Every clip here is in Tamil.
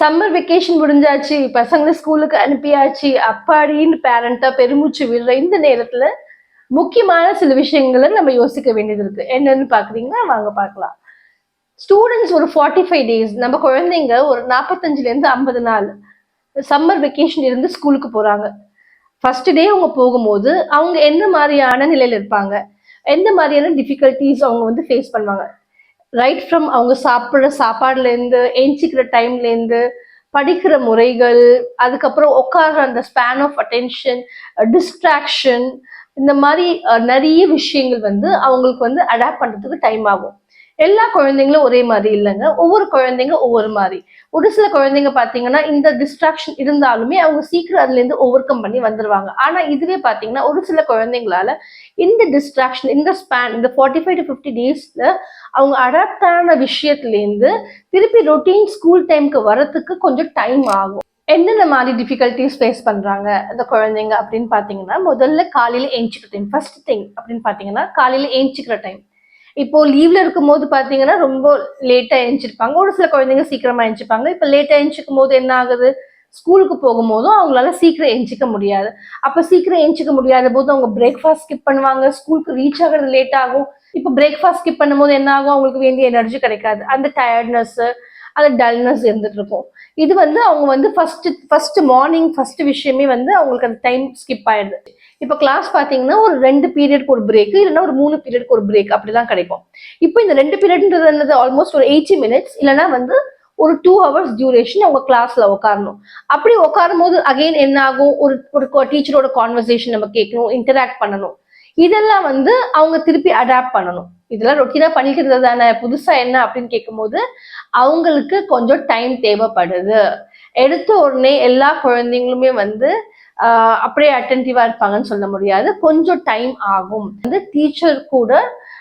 சம்மர் வெக்கேஷன் முடிஞ்சாச்சு பசங்களை ஸ்கூலுக்கு அனுப்பியாச்சு அப்பாடின்னு பேரண்டா பெருமூச்சு விடுற இந்த நேரத்துல முக்கியமான சில விஷயங்களை நம்ம யோசிக்க வேண்டியது இருக்கு. என்னன்னு பாக்குறீங்கன்னா வாங்க பார்க்கலாம். ஸ்டூடெண்ட்ஸ் ஒரு ஃபார்ட்டி ஃபைவ் டேஸ் நம்ம குழந்தைங்க ஒரு நாற்பத்தஞ்சுல இருந்து ஐம்பது நாள் சம்மர் வெக்கேஷன் இருந்து ஸ்கூலுக்கு போறாங்க. ஃபர்ஸ்ட் டே அவங்க போகும்போது அவங்க என்ன மாதிரியான நிலையில இருப்பாங்க? எந்த மாதிரியான டிஃபிகல்ட்டிஸ் அவங்க வந்து ஃபேஸ் பண்ணுவாங்க? ரைட் ஃப்ரம் அவங்க சாப்பிட்ற சாப்பாடுலேருந்து ஏஞ்சிக்கிற டைம்லேருந்து படிக்கிற முறைகள் அதுக்கப்புறம் உட்கார்ற அந்த ஸ்பேன் ஆஃப் அட்டென்ஷன் டிஸ்ட்ராக்ஷன் இந்த மாதிரி நிறைய விஷயங்கள் வந்து அவங்களுக்கு வந்து அடாப்ட் பண்ணுறதுக்கு டைம் ஆகும். எல்லா குழந்தைங்களும் ஒரே மாதிரி இல்லைங்க. ஒவ்வொரு குழந்தைங்க ஒவ்வொரு மாதிரி. ஒரு சில குழந்தைங்க பார்த்தீங்கன்னா இந்த டிஸ்ட்ராக்ஷன் இருந்தாலுமே அவங்க சீக்கிரம் அதுலேருந்து ஓவர் கம் பண்ணி வந்துருவாங்க. ஆனால் இதுவே பார்த்தீங்கன்னா ஒரு சில குழந்தைங்களால இந்த டிஸ்ட்ராக்ஷன் இந்த ஸ்பேன் இந்த ஃபார்ட்டி ஃபைவ் டு ஃபிஃப்டி டேஸில் அவங்க அடாப்ட் ஆன விஷயத்துலேருந்து திருப்பி ரொட்டீன் ஸ்கூல் டைம்க்கு வரத்துக்கு கொஞ்சம் டைம் ஆகும். என்னென்ன மாதிரி டிஃபிகல்ட்டிஸ் ஃபேஸ் பண்ணுறாங்க அந்த குழந்தைங்க அப்படின்னு பார்த்தீங்கன்னா முதல்ல காலையில் ஏஞ்சிக்கிற டைம் ஃபர்ஸ்ட் திங் அப்படின்னு பார்த்தீங்கன்னா காலையில் ஏஞ்சிக்கிற டைம் இப்போ லீவ்ல இருக்கும்போது பார்த்தீங்கன்னா ரொம்ப லேட்டாக எழுந்திருப்பாங்க ஒரு சில குழந்தைங்க சீக்கிரமா எழுந்திருப்பாங்க இப்போ லேட்டாக எழுந்திருக்கும் போது என்ன ஆகுது? ஸ்கூலுக்கு போகும்போதும் அவங்களால சீக்கிரம் எஞ்சிக்க முடியாது. அப்போ சீக்கிரம் எஞ்சிக்க முடியாத போது அவங்க பிரேக்ஃபாஸ்ட் ஸ்கிப் பண்ணுவாங்க. ஸ்கூலுக்கு ரீச் ஆகிறது லேட் ஆகும். இப்போ பிரேக்ஃபாஸ்ட் ஸ்கிப் பண்ணும்போது என்ன ஆகும்? அவங்களுக்கு வேண்டிய எனர்ஜி கிடைக்காது. அந்த டயர்ட்னஸ் அந்த டல்னஸ் இருந்துட்டு இருக்கும் இது வந்து அவங்க வந்து ஃபர்ஸ்ட் ஃபர்ஸ்ட் மார்னிங் ஃபர்ஸ்ட் விஷயமே வந்து அவங்களுக்கு அந்த டைம் ஸ்கிப் ஆயிடுது. இப்போ கிளாஸ் பார்த்தீங்கன்னா ஒரு ரெண்டு பீரியட்க்கு ஒரு பிரேக் இல்லைன்னா ஒரு மூணு பீரியட்க்கு ஒரு பிரேக் அப்படிதான் கிடைக்கும். இப்போ இந்த ரெண்டு பீரியட்ன்றது என்னது? ஆல்மோஸ்ட் ஒரு எயிட்டி மினிட்ஸ் இல்லைன்னா வந்து ஒரு டூ ஹவர்ஸ் டியூரேஷன் அவங்க கிளாஸ்ல உட்காரணும் அப்படி உட்காரும் போது அகைன் என்ன ஆகும்? ஒரு ஒரு டீச்சரோட கான்வர்சேஷன் நம்ம கேட்கணும் இன்டராக்ட் பண்ணணும். இதெல்லாம் வந்து அவங்க திருப்பி அடாப்ட் பண்ணணும். இதெல்லாம் ரொட்டீனா பண்ணிக்கிறது தானே? புதுசா என்ன அப்படின்னு கேட்கும்போது அவங்களுக்கு கொஞ்சம் டைம் தேவைப்படுது. எடுத்த உடனே எல்லா குழந்தைங்களுமே வந்து அப்படியே அட்டென்டிவா இருப்பாங்கன்னு சொல்ல முடியாது. கொஞ்சம் டைம் ஆகும். வந்து டீச்சர் கூட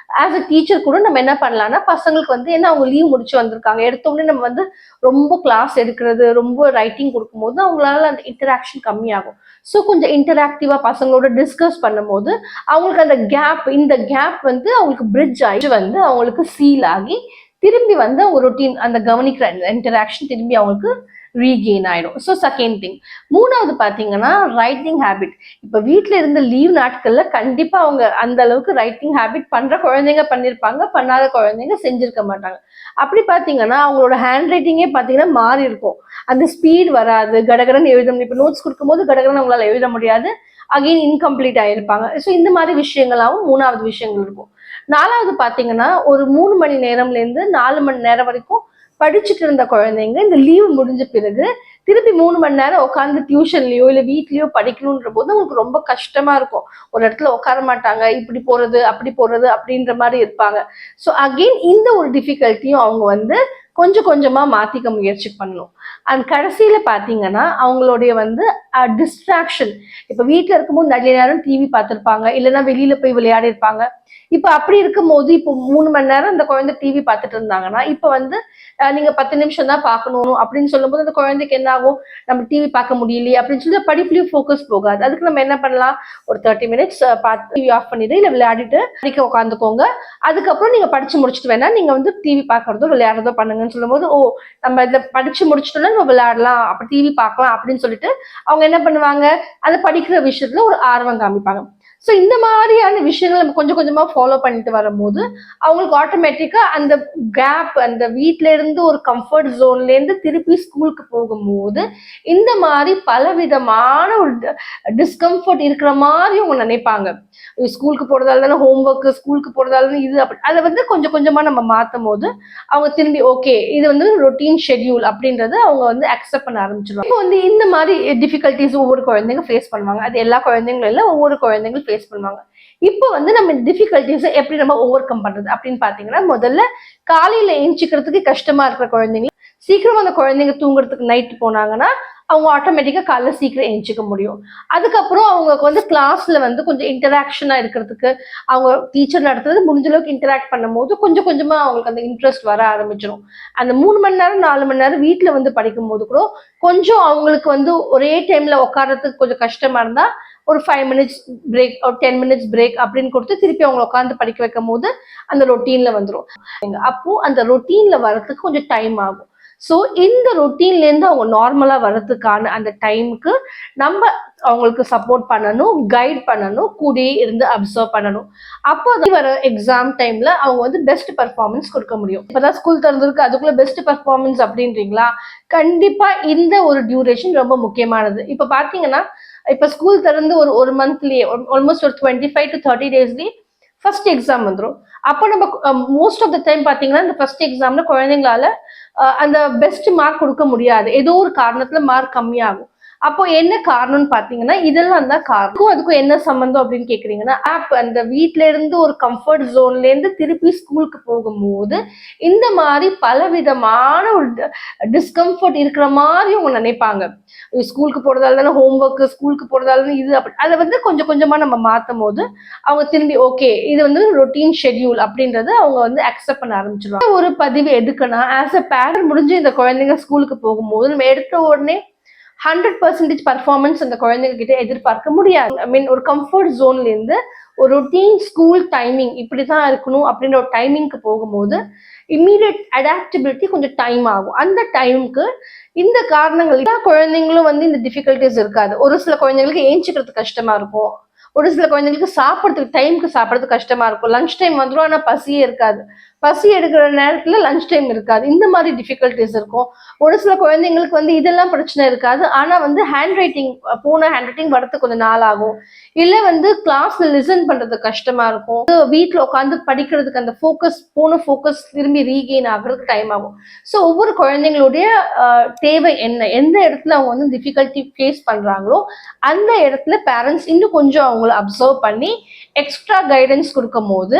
ஆஸ் அ டீச்சர் கூட நம்ம என்ன பண்ணலாம்னா பசங்களுக்கு வந்து என்ன அவங்க லீவ் முடிச்சு வந்திருக்காங்க எடுத்த உடனே நம்ம வந்து ரொம்ப கிளாஸ் எடுக்கிறது ரொம்ப ரைட்டிங் கொடுக்கும்போது அவங்களால அந்த இன்டராக்ஷன் கம்மியாகும். ஸோ கொஞ்சம் இன்டராக்டிவாக பசங்களோட டிஸ்கஸ் பண்ணும்போது அவங்களுக்கு அந்த கேப் இந்த கேப் வந்து அவங்களுக்கு பிரிட்ஜ் ஆகி வந்து அவங்களுக்கு சீல் ஆகி திரும்பி வந்து அவங்க ரொட்டீன் அந்த கவனிக்கிற இன்டராக்ஷன் திரும்பி அவங்களுக்கு ரீகெயின் ஆயிடும். ஸோ செகண்ட் திங் மூணாவது பார்த்தீங்கன்னா ரைட்டிங் ஹேபிட் இப்போ வீட்டில் இருந்த லீவ் நாட்களில் கண்டிப்பாக அவங்க அந்த அளவுக்கு ரைட்டிங் ஹேபிட் பண்ணுற குழந்தைங்க பண்ணியிருப்பாங்க பண்ணாத குழந்தைங்க செஞ்சிருக்க மாட்டாங்க. அப்படி பார்த்தீங்கன்னா அவங்களோட ஹேண்ட் ரைட்டிங்கே பார்த்தீங்கன்னா மாறி இருக்கும். அந்த ஸ்பீட் வராது கடகடன் எழுத முடியும் இப்போ நோட்ஸ் கொடுக்கும்போது கடகடன் அவங்களால எழுத முடியாது. அகெயின் இன்கம்ப்ளீட் ஆகியிருப்பாங்க ஸோ இந்த மாதிரி விஷயங்களாவும் மூணாவது விஷயங்கள் இருக்கும். நாலாவது பார்த்தீங்கன்னா ஒரு மூணு மணி நேரம்லேருந்து நாலு மணி நேரம் வரைக்கும் படிச்சுட்டு இருந்த குழந்தைங்க இந்த லீவ் முடிஞ்ச பிறகு திருப்பி மூணு மணி நேரம் உட்காந்து டியூஷன்லயோ இல்லை வீட்லயோ படிக்கணுன்ற போது அவங்களுக்கு ரொம்ப கஷ்டமா இருக்கும். ஒரு இடத்துல உட்கார மாட்டாங்க இப்படி போறது அப்படி போறது அப்படின்ற மாதிரி இருப்பாங்க. ஸோ அகெயின் இந்த ஒரு டிஃபிகல்ட்டியும் அவங்க வந்து கொஞ்சம் கொஞ்சமாக மாத்திக்க முயற்சி பண்ணணும். அண்ட் கடைசியில் பார்த்தீங்கன்னா அவங்களுடைய வந்து டிஸ்ட்ராக்ஷன் இப்போ வீட்டில் இருக்கும்போது நிறைய நேரம் டிவி பார்த்துருப்பாங்க இல்லைன்னா வெளியில் போய் விளையாடி இருப்பாங்க. அப்படி இருக்கும்போது இப்போ மூணு மணி நேரம் அந்த குழந்தை டிவி பார்த்துட்டு இருந்தாங்கன்னா இப்போ வந்து நீங்கள் பத்து நிமிஷம் தான் பார்க்கணும் அப்படின்னு சொல்லும்போது அந்த குழந்தைக்கு என்ன ஆகும்? நம்ம டிவி பார்க்க முடியலையே அப்படின்னு சொல்லி படிப்புலையும் ஃபோக்கஸ் போகாது. அதுக்கு நம்ம என்ன பண்ணலாம்? ஒரு தேர்ட்டி மினிட்ஸ் பார்த்து டிவி ஆஃப் பண்ணிட்டு இல்லை விளையாடிட்டு படிக்க உட்காந்துக்கோங்க அதுக்கப்புறம் நீங்கள் படித்து முடிச்சுட்டு வேணா நீங்கள் வந்து டிவி பார்க்கறதோ விளையாடுறதோ பண்ணுங்க. அப்படின்னு சொல்லும்போது ஓ நம்ம இதை படிச்சு முடிச்சிட்டோம்னா நம்ம விளையாடலாம். அப்போ டிவி பார்க்கலாம். அப்படின்னு சொல்லிட்டு அவங்க என்ன பண்ணுவாங்க? அதை படிக்கிற விஷயத்துல ஒரு ஆர்வம் காமிப்பாங்க. ஸோ இந்த மாதிரியான விஷயங்கள் நம்ம கொஞ்சம் கொஞ்சமாக ஃபாலோ பண்ணிட்டு வரும்போது அவங்களுக்கு ஆட்டோமேட்டிக்காக அந்த கேப் அந்த வீட்டிலேருந்து ஒரு கம்ஃபர்ட் ஜோன்லேருந்து திருப்பி ஸ்கூலுக்கு போகும்போது இந்த மாதிரி பலவிதமான ஒரு டிஸ்கம்ஃபர்ட் இருக்கிற மாதிரி அவங்க நினைப்பாங்க. ஸ்கூலுக்கு போகிறதால தானே ஹோம்ஒர்க் ஸ்கூலுக்கு போகிறதால தானே இது அப்படி. அதை வந்து கொஞ்சம் கொஞ்சமாக நம்ம மாற்றும் போது அவங்க திரும்பி ஓகே இது வந்து ரொட்டீன் ஷெட்யூல் அப்படின்றத அவங்க வந்து அக்செப்ட் பண்ண ஆரம்பிச்சிருவாங்க. இப்போ வந்து இந்த மாதிரி டிஃபிகல்ட்டிஸ் ஒவ்வொரு குழந்தைங்க ஃபேஸ் பண்ணுவாங்க. அது எல்லா குழந்தைங்களும் இல்லை ஒவ்வொரு குழந்தைங்களும் ஃபேஸ் பண்ணுவாங்க. இப்போ வந்து நம்ம டிஃபிகல்ட்டிஸை எப்படி நம்ம ஓவர் கம் பண்றது அப்படின்னு பாத்தீங்கன்னா முதல்ல காலையில ஏஞ்சிக்கிறதுக்கு கஷ்டமா இருக்கிற குழந்தைங்க சீக்கிரமா அந்த குழந்தைங்க தூங்குறதுக்கு நைட் போனாங்கன்னா அவங்க ஆட்டோமேட்டிக்காக காலைல சீக்கிரம் எழுஞ்சிக்க முடியும். அதுக்கப்புறம் அவங்களுக்கு வந்து கிளாஸில் வந்து கொஞ்சம் இன்டராக்ஷனாக இருக்கிறதுக்கு அவங்க டீச்சர் நடத்துறது முடிஞ்ச அளவுக்கு இன்டராக்ட் பண்ணும்போது கொஞ்சம் கொஞ்சமாக அவங்களுக்கு அந்த இன்ட்ரெஸ்ட் வர ஆரம்பிச்சிடும் அந்த மூணு மணி நேரம் நாலு மணி நேரம் வீட்டில் வந்து படிக்கும்போது கூட கொஞ்சம் அவங்களுக்கு வந்து ஒரே டைமில் உட்கார்றதுக்கு கொஞ்சம் கஷ்டமாக இருந்தால் ஒரு ஃபைவ் மினிட்ஸ் பிரேக் ஒரு டென் மினிட்ஸ் பிரேக் அப்படின்னு கொடுத்து திருப்பி அவங்களை உட்காந்து படிக்க வைக்கும் போது அந்த ரொட்டீனில் வந்துடும் அப்போது அந்த ரொட்டீனில் வரதுக்கு கொஞ்சம் டைம் ஆகும். ஸோ இந்த ரொட்டீன்லேருந்து அவங்க நார்மலாக வர்றதுக்கான அந்த டைமுக்கு நம்ம அவங்களுக்கு சப்போர்ட் பண்ணணும் கைட் பண்ணணும் கூடயே இருந்து அப்சர்வ் பண்ணணும். அப்போ அது வர எக்ஸாம் டைம்ல அவங்க வந்து பெஸ்ட் பர்ஃபார்மன்ஸ் கொடுக்க முடியும். இப்போதான் ஸ்கூல் திறந்திருக்கு அதுக்குள்ள பெஸ்ட் பர்ஃபார்மன்ஸ் அப்படின்றீங்களா? கண்டிப்பா இந்த ஒரு டியூரேஷன் ரொம்ப முக்கியமானது. இப்போ பார்த்தீங்கன்னா இப்போ ஸ்கூல் திறந்து ஒரு ஒரு மந்த்லயே ஆல்மோஸ்ட் ஒரு டுவெண்ட்டி ஃபைவ் டு தேர்ட்டி டேஸ்லேயே ஃபர்ஸ்ட் எக்ஸாம் வந்துடும் அப்போ நம்ம மோஸ்ட் ஆஃப் த டைம் பார்த்தீங்கன்னா இந்த ஃபர்ஸ்ட் எக்ஸாம்ல குழந்தைங்களால அந்த பெஸ்ட் மார்க் கொடுக்க முடியாது. ஏதோ ஒரு காரணத்துல மார்க் கம்மியாகும். அப்போ என்ன காரணம்னு பாத்தீங்கன்னா இதெல்லாம் தான் காரணம். அதுக்கும் என்ன சம்மந்தம் அப்படின்னு கேக்குறீங்கன்னா ஆப் அந்த வீட்ல இருந்து ஒரு கம்ஃபர்ட் ஜோன்ல இருந்து திருப்பி ஸ்கூலுக்கு போகும்போது இந்த மாதிரி பலவிதமான ஒரு டிஸ்கம்ஃபர்ட் இருக்கிற மாதிரி அவங்க நினைப்பாங்க. ஸ்கூலுக்கு போறதால தானே ஹோம்ஒர்க் ஸ்கூலுக்கு போறதால தானே இது அப்படி. அதை வந்து கொஞ்சம் கொஞ்சமா நம்ம மாத்தும் போது அவங்க திரும்பி ஓகே இது வந்து ரொட்டீன் ஷெட்யூல் அப்படின்றத அவங்க வந்து அக்செப்ட் பண்ண ஆரம்பிச்சிருவாங்க. ஒரு பதிவு எடுக்கணும். ஆஸ் அ பேரண்ட் முடிஞ்சு இந்த குழந்தைங்க ஸ்கூலுக்கு போகும்போது நம்ம எடுத்த உடனே ஹண்ட்ரட் பர்சன்டேஜ் பர்ஃபார்மன்ஸ் அந்த குழந்தைங்க கிட்ட எதிர்பார்க்க முடியாது. ஐ மீன் ஒரு கம்ஃபர்ட் ஜோன்ல இருந்து ஒரு ரொட்டீன் ஸ்கூல் டைமிங் இப்படி தான் இருக்கணும் அப்படின்ற ஒரு டைமிங்க்கு போகும்போது இம்மீடியட் அடாப்டபிலிட்டி கொஞ்சம் டைம் ஆகும். அந்த டைமுக்கு இந்த காரணங்கள் எல்லா குழந்தைங்களும் வந்து இந்த டிஃபிகல்ட்டிஸ் இருக்காது. ஒரு சில குழந்தைங்களுக்கு ஏஞ்சிக்கிறது கஷ்டமா இருக்கும். ஒரு சில குழந்தைங்களுக்கு சாப்பிட்றதுக்கு டைமுக்கு சாப்பிட்றது கஷ்டமா இருக்கும். லஞ்ச் டைம் வந்துடும் ஆனால் பசியே இருக்காது. பசி எடுக்கிற நேரத்தில் லஞ்ச் டைம் இருக்காது. இந்த மாதிரி டிஃபிகல்ட்டிஸ் இருக்கும். ஒரு சில குழந்தைங்களுக்கு வந்து இதெல்லாம் பிரச்சனை இருக்காது. ஆனால் வந்து ஹேண்ட் ரைட்டிங் போன ஹேண்ட் ரைட்டிங் வரத்துக்கு கொஞ்சம் நாள் ஆகும். இல்லை வந்து கிளாஸ்ல லிசன் பண்ணுறது கஷ்டமாக இருக்கும். வீட்டில் உட்காந்து படிக்கிறதுக்கு அந்த ஃபோக்கஸ் போன ஃபோக்கஸ் திரும்பி ரீகெயின் ஆகுறதுக்கு டைம் ஆகும். ஸோ ஒவ்வொரு குழந்தைங்களுடைய தேவை என்ன? எந்த இடத்துல அவங்க வந்து டிஃபிகல்ட்டி ஃபேஸ் பண்ணுறாங்களோ அந்த இடத்துல பேரண்ட்ஸ் இன்னும் கொஞ்சம் அவங்கள அப்சர்வ் பண்ணி எக்ஸ்ட்ரா கைடன்ஸ் கொடுக்கும் போது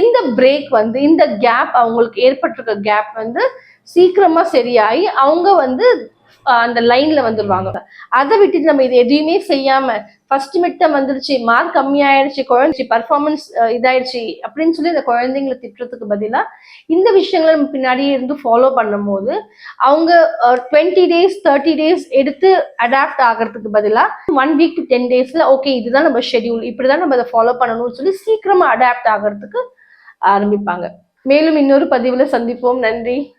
இந்த பிரேக் வந்து இந்த கேப் அவங்களுக்கு ஏற்பட்டிருக்க கேப் வந்து சீக்கிரமா சரியாகி அவங்க வந்து அந்த லைன்ல வந்துருவாங்க. அதை விட்டுட்டு நம்ம இது எதையுமே செய்யாம ஃபர்ஸ்ட் மிட்டம் வந்துருச்சு மார்க் கம்மியாயிடுச்சு குழந்தை பர்ஃபார்மன்ஸ் இதாயிடுச்சு அப்படின்னு சொல்லி இந்த குழந்தைங்களை திட்டுறதுக்கு பதிலா இந்த விஷயங்களை நம்ம பின்னாடியே இருந்து ஃபாலோ பண்ணும்போது அவங்க டுவெண்ட்டி டேஸ் தேர்ட்டி டேஸ் எடுத்து அடாப்ட் ஆகிறதுக்கு பதிலா ஒன் வீக் டு டென் டேஸ்ல ஓகே இதுதான் நம்ம ஷெட்யூல் இப்படிதான் நம்ம அதை ஃபாலோ பண்ணணும்னு சொல்லி சீக்கிரமா அடாப்ட் ஆகிறதுக்கு ஆரம்பிப்பாங்க. மேலும் இன்னொரு பதிவில் சந்திப்போம். நன்றி.